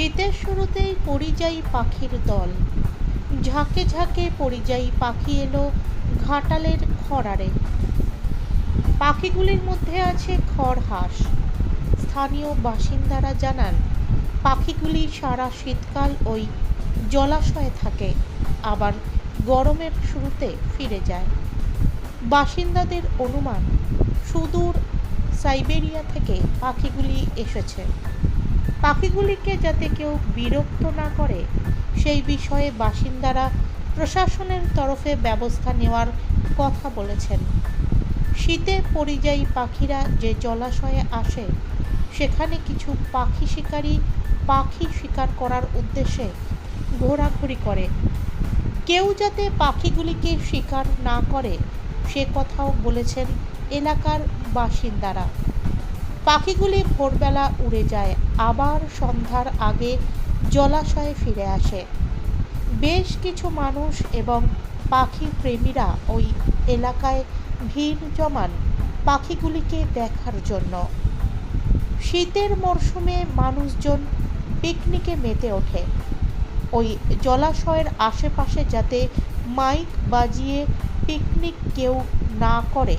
শীতের শুরুতেই পরিযায়ী পাখির দল। ঝাঁকে ঝাঁকে পরিযায়ী পাখি এলো ঘাটালের খরারে। পাখিগুলির মধ্যে আছে খড়হাঁস স্থানীয় বাসিন্দারা জানান, পাখিগুলি সারা শীতকাল ওই জলাশয়ে থাকে, আবার গরমের শুরুতে ফিরে যায়। বাসিন্দাদের অনুমান, সুদূর সাইবেরিয়া থেকে পাখিগুলি এসেছে। পাখিগুলিকে যাতে কেউ বিরক্ত না করে, সেই বিষয়ে বাসিন্দারা প্রশাসনের তরফে ব্যবস্থা নেওয়ার কথা বলেছেন। শীতে পরিযায়ী পাখিরা যে জলাশয়ে আসে, সেখানে কিছু পাখি শিকারী পাখি শিকার করার উদ্দেশ্যে ঘোরাঘুরি করে। কেউ যাতে পাখিগুলিকে শিকার না করে, সে কথাও বলেছেন এলাকার বাসিন্দারা। পাখিগুলি ভোরবেলা উড়ে যায়, আবার সন্ধ্যার আগে জলাশয়ে ফিরে আসে। বেশ কিছু মানুষ এবং পাখি প্রেমীরা ওই এলাকায় ভিড় জমান পাখিগুলিকে দেখার জন্য। শীতের মরশুমে মানুষজন পিকনিকে মেতে ওঠে। ওই জলাশয়ের আশেপাশে যাতে মাইক বাজিয়ে পিকনিক কেউ না করে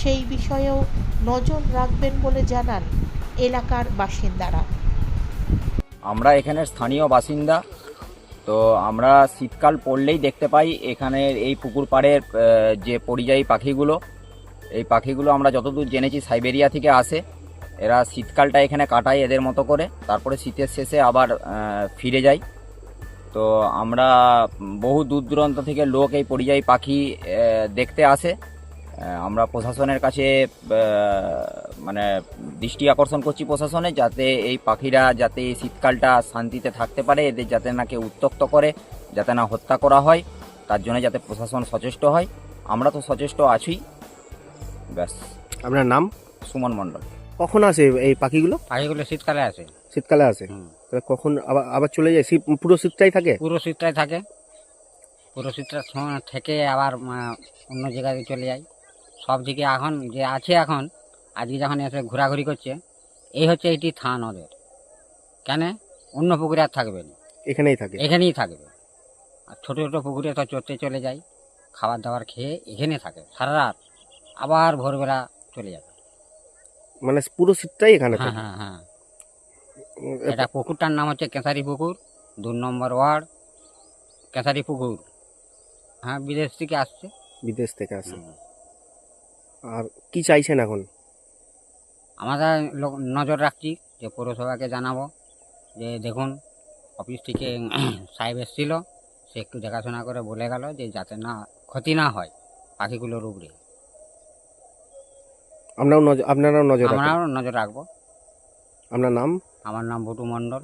সেই বিষয়েও নজর রাখবেন বলে জানান এলাকার বাসিন্দারা। আমরা এখানের স্থানীয় বাসিন্দা, তো আমরা শীতকাল পড়লেই দেখতে পাই এখানের এই পুকুর পাড়ের যে পরিযায়ী পাখিগুলো, এই পাখিগুলো আমরা যতদূর জেনেছি সাইবেরিয়া থেকে আসে, এরা শীতকালটা এখানে কাটায় এদের মতো করে, তারপরে শীতের শেষে আবার ফিরে যায়। তো আমরা বহু দূর দূরান্ত থেকে লোক এই পরিযায়ী পাখি দেখতে আসে। আমরা প্রশাসনের কাছে মানে দৃষ্টি আকর্ষণ করছি প্রশাসনে যাতে এই পাখিরা যাতে এই শীতকালটা শান্তিতে থাকতে পারে এদের যাতে না কেউ উত্তক্ত করে যাতে না হত্যা করা হয় তার জন্য যাতে প্রশাসন সচেষ্ট হয়। আমরা তো সচেষ্ট আছি। ব্যাস। আপনার নাম? সুমন মণ্ডল। কখন আসে এই পাখিগুলো? পাখিগুলো শীতকালে আসে। শীতকালে আসে? হুম। তাহলে কখন আবার আবার চলে যায়? শীত পুরো শীতটাই থাকে? পুরো শীতটাই থাকে। পুরো শীতটা থেকে আবার অন্য জায়গায় চলে যায়। সব দিকে এখন যে আছে এখন আজকে যখন এসে ঘোরাঘুরি করছে এই হচ্ছে এটি থান ওদের। কেন? অন্য পুকুরে আর থাকবে না। এখানেই থাকে। এখানেই থাকবে। আর ছোটো ছোটো পুকুরে তো চড়তে চলে যায় খাবার দাবার খেয়ে এখানে থাকে সারা রাত আবার ভোরবেলা চলে যাবে। মানে পুরো শীতটাই এখানে হ্যাঁ হ্যাঁ হ্যাঁ। এটা পুকুরটার নাম হচ্ছে কেঁসারি পুকুর দু নম্বর ওয়ার্ড কেঁসারি পুকুর। হ্যাঁ বিদেশ থেকে আসছে। বিদেশ থেকে আসে। আর কি চাইছেন এখন? আমরা লোক নজর রাখছি যে পৌরসভাকে জানাব। যে দেখুন অফিস থেকে সাহেব এসেছিল সে একটু দেখাশোনা করে বলে গেল যে যাতে না ক্ষতি না হয় পাখিগুলোর উপরে আমরাও নজর আপনারাও নজর রাখেন? আমরাও নজর রাখব। আপনার নাম? আমার নাম ভুটু মণ্ডল।